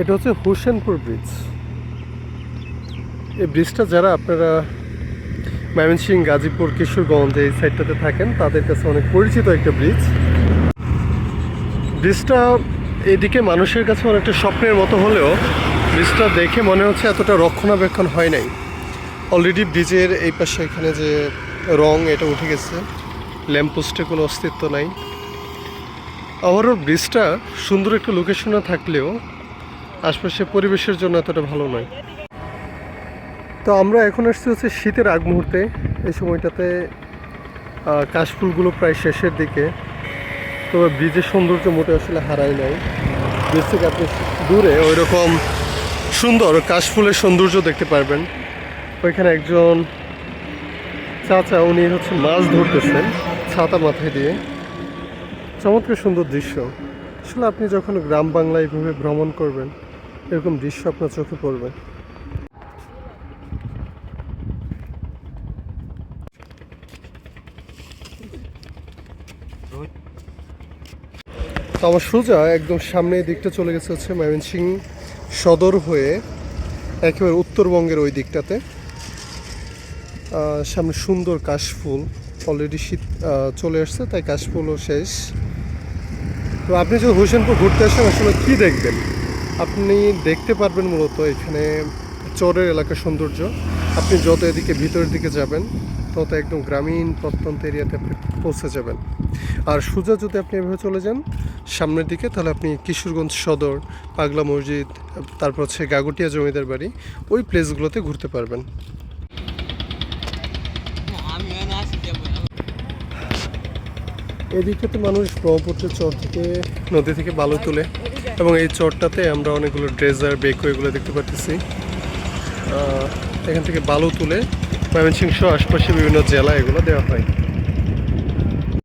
এটা হচ্ছে হোসেনপুর ব্রিজ এই ব্রিজটা যারা আপনারা ময়মনসিং গাজীপুর, কিশোরগঞ্জ এই সাইডটাতে থাকেন, তাদের কাছে অনেক পরিচিত একটা ব্রিজ ব্রিজটা এদিকে মানুষের কাছে অনেকটা স্বপ্নের মতো হলেও ব্রিজটা দেখে মনে হচ্ছে এতটা রক্ষণাবেক্ষণ হয় নাই। অলরেডি ব্রিজের এই পাশে এখানে যে রং, এটা উঠে গেছে। ল্যাম্পপোস্টে কোনো অস্তিত্ব নাই। ওভারঅল ব্রিজটা সুন্দর একটা লোকেশনে থাকলেও আশপাশে পরিবেশের জন্য এতটা ভালো নয়। তো আমরা এখন আসছি হচ্ছে শীতের আগ মুহূর্তে। এই সময়টাতে কাশফুলগুলো প্রায় শেষের দিকে। তবে ব্রিজের সৌন্দর্য মোটে আসলে হারায় নাই। ব্রিজ থেকে আপনি দূরে ওই রকম সুন্দর কাশফুলের সৌন্দর্য দেখতে পারবেন। ওইখানে একজন চাচা, উনি হচ্ছে মাছ ধরতেছেন ছাতা মাথায় দিয়ে। চমৎকার সুন্দর দৃশ্য। আসলে আপনি যখন গ্রাম বাংলায় এইভাবে ভ্রমণ করবেন, এরকম দৃশ্য আপনার চোখে পড়বে। তো আমার সোজা একদম সামনে দিকটা চলে গেছে হচ্ছে ময়মনসিং সদর হয়ে একেবারে উত্তরবঙ্গের ওই দিকটাতে। সামনে সুন্দর কাশফুল অলরেডি শীত চলে আসছে, তাই কাশফুলও শেষ। তো আপনি যদি হোসেনপুর ঘুরতে আসেন আসলে কী দেখবেন? আপনি দেখতে পারবেন মূলত এখানে চরের এলাকার সৌন্দর্য। আপনি যত এদিকে ভিতরের দিকে যাবেন, তত একদম গ্রামীণ প্রত্যন্ত এরিয়াতে আপনি পৌঁছে যাবেন। আর সোজা যদি আপনি এভাবে চলে যান, সামনের দিকে, তাহলে আপনি কিশোরগঞ্জ সদর, পাগলা মসজিদ, তারপর হচ্ছে গাগুটিয়া জমিদার বাড়ি, ওই প্লেসগুলোতে ঘুরতে পারবেন। আমি তো মানুষ ব্রহ্মপুত্রের চর থেকে নদী থেকে বালু তুলে এবং এই চরটাতে আমরা অনেকগুলো ড্রেজার, বেকো এগুলো দেখতে পাচ্ছি এখান থেকে বালু তুলে ময়মনসিংহ আশপাশে বিভিন্ন জেলা এগুলো দেওয়া হয়।